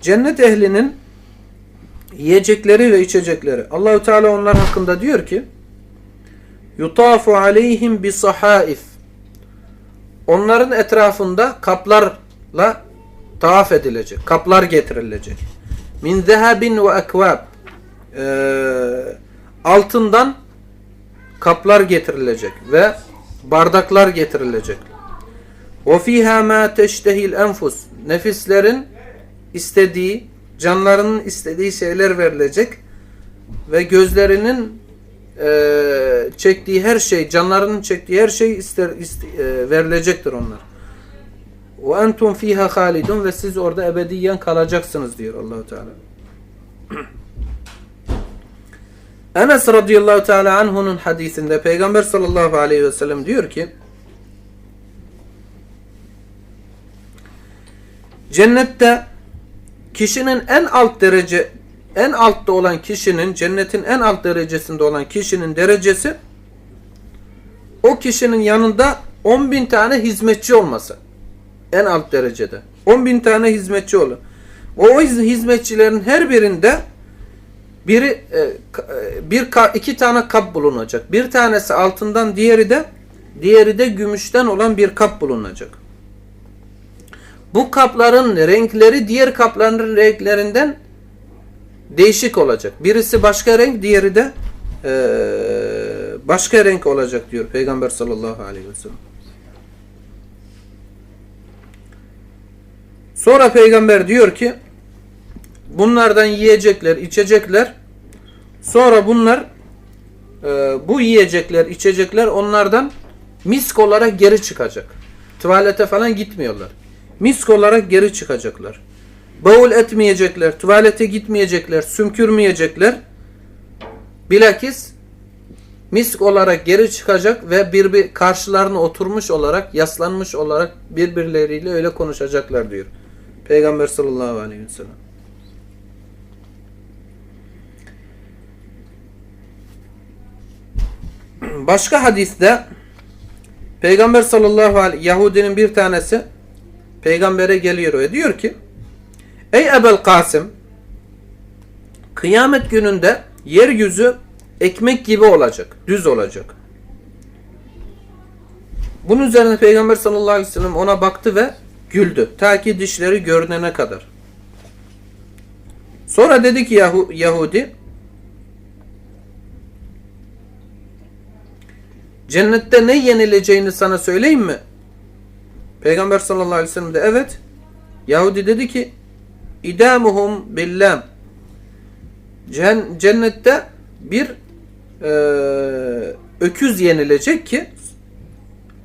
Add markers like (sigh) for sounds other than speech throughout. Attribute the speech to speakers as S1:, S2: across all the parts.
S1: cennet ehlinin yiyecekleri ve içecekleri. Allahu Teala onlar hakkında diyor ki: "Yutafu aleyhim bi sahaif." Onların etrafında kaplarla tavaf edilecek. Kaplar getirilecek. Min zehabin ve ekvab. Ee, altından kaplar getirilecek ve bardaklar getirilecek. O fiha ma teştehil enfus. Nefislerin istediği, canlarının istediği şeyler verilecek ve gözlerinin e, çektiği her şey, canlarının çektiği her şey ister, iste- e, verilecektir onlar. Ve entum fiha halidun ve siz orada ebediyen kalacaksınız diyor Allahu Teala. (clears throat) Enes radıyallahu teala anhu'nun hadisinde Peygamber sallallahu aleyhi ve sellem diyor ki Cennette kişinin en alt derece en altta olan kişinin cennetin en alt derecesinde olan kişinin derecesi o kişinin yanında 10 bin tane hizmetçi olması. En alt derecede. 10 bin tane hizmetçi olur. O hiz- hizmetçilerin her birinde biri e, e, bir iki tane kap bulunacak. Bir tanesi altından, diğeri de diğeri de gümüşten olan bir kap bulunacak. Bu kapların renkleri diğer kapların renklerinden değişik olacak. Birisi başka renk, diğeri de e, başka renk olacak diyor Peygamber sallallahu aleyhi ve sellem. Sonra Peygamber diyor ki bunlardan yiyecekler, içecekler. Sonra bunlar e, bu yiyecekler, içecekler onlardan misk olarak geri çıkacak. Tuvalete falan gitmiyorlar. Misk olarak geri çıkacaklar. Bavul etmeyecekler, tuvalete gitmeyecekler, sümkürmeyecekler. Bilakis misk olarak geri çıkacak ve bir, bir karşılarına oturmuş olarak, yaslanmış olarak birbirleriyle öyle konuşacaklar diyor. Peygamber sallallahu aleyhi ve sellem. Başka hadiste Peygamber sallallahu aleyhi Yahudinin bir tanesi peygambere geliyor ve diyor ki Ey Ebel Kasım kıyamet gününde yeryüzü ekmek gibi olacak, düz olacak. Bunun üzerine Peygamber sallallahu aleyhi ve sellem ona baktı ve güldü. Ta ki dişleri görünene kadar. Sonra dedi ki Yahu- Yahudi Cennette ne yenileceğini sana söyleyeyim mi? Peygamber sallallahu aleyhi ve sellem de evet. Yahudi dedi ki İdamuhum billam Cen- Cennette bir eee, öküz yenilecek ki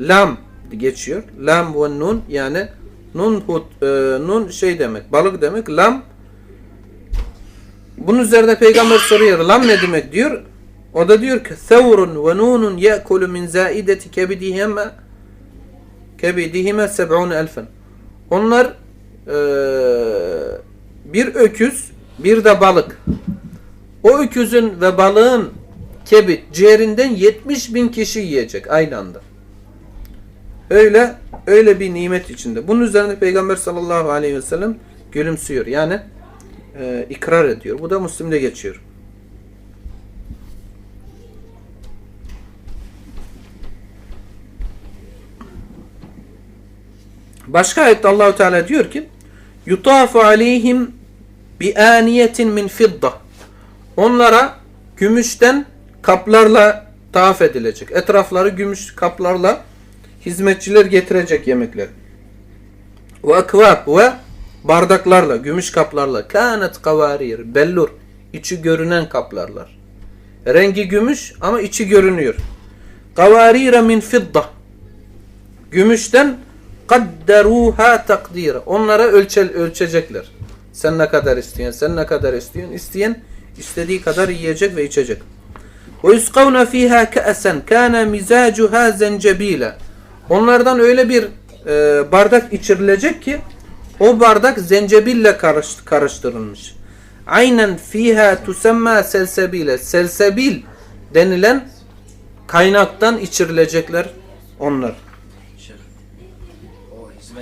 S1: lam geçiyor. Lam ve nun yani nun hut, eee, nun şey demek balık demek lam bunun üzerine peygamber soruyor lam ne demek diyor. O da diyor ki Thavrun ve nunun ye'kulu min zaideti kebidihime kebidihime seb'un elfen. Onlar eee, bir öküz bir de balık. O öküzün ve balığın kebit ciğerinden 70 bin kişi yiyecek aynı anda. Öyle öyle bir nimet içinde. Bunun üzerine Peygamber sallallahu aleyhi ve sellem gülümsüyor. Yani e, ikrar ediyor. Bu da Müslim'de geçiyor. Başka ayette Allahu Teala diyor ki: "Yutafu aleyhim bi aniyetin min fidda." Onlara gümüşten kaplarla tavaf edilecek. Etrafları gümüş kaplarla hizmetçiler getirecek yemekler. Ve ekvab ve bardaklarla, gümüş kaplarla. Kânet kavarir, bellur. içi görünen kaplarlar. Rengi gümüş ama içi görünüyor. Kavarire min fidda. Gümüşten kadderuha takdira. Onlara ölçel, ölçecekler. Sen ne kadar istiyorsun, sen ne kadar istiyorsun. İsteyen istediği kadar yiyecek ve içecek. Ve yuskavna fiha ka'sen kana mizacuha zencebila. Onlardan öyle bir e, bardak içirilecek ki o bardak zencebille karış, karıştırılmış. Aynen fiha tusemma selsebile. Selsebil denilen kaynaktan içirilecekler onlar.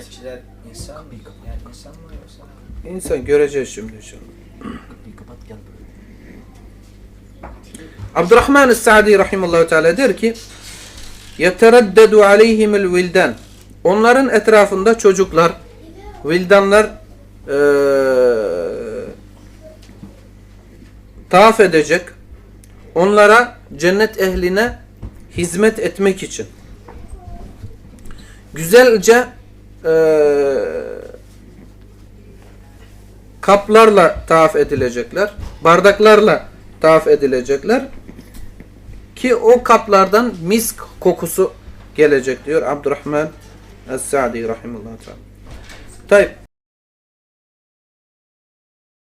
S2: Hizmetçiler insan mı? Yani insan mı yoksa?
S1: İnsan göreceğiz şimdi inşallah. Abdurrahman Sa'di rahimehullah teala der ki: "Yetereddedu aleyhimul vildan." Onların etrafında çocuklar, vildanlar eee tavaf edecek. Onlara cennet ehline hizmet etmek için. Güzelce eee kaplarla tavaf edilecekler. Bardaklarla tavaf edilecekler. Ki o kaplardan misk kokusu gelecek diyor Abdurrahman Es-Sa'di rahimehullah teala. Tayyip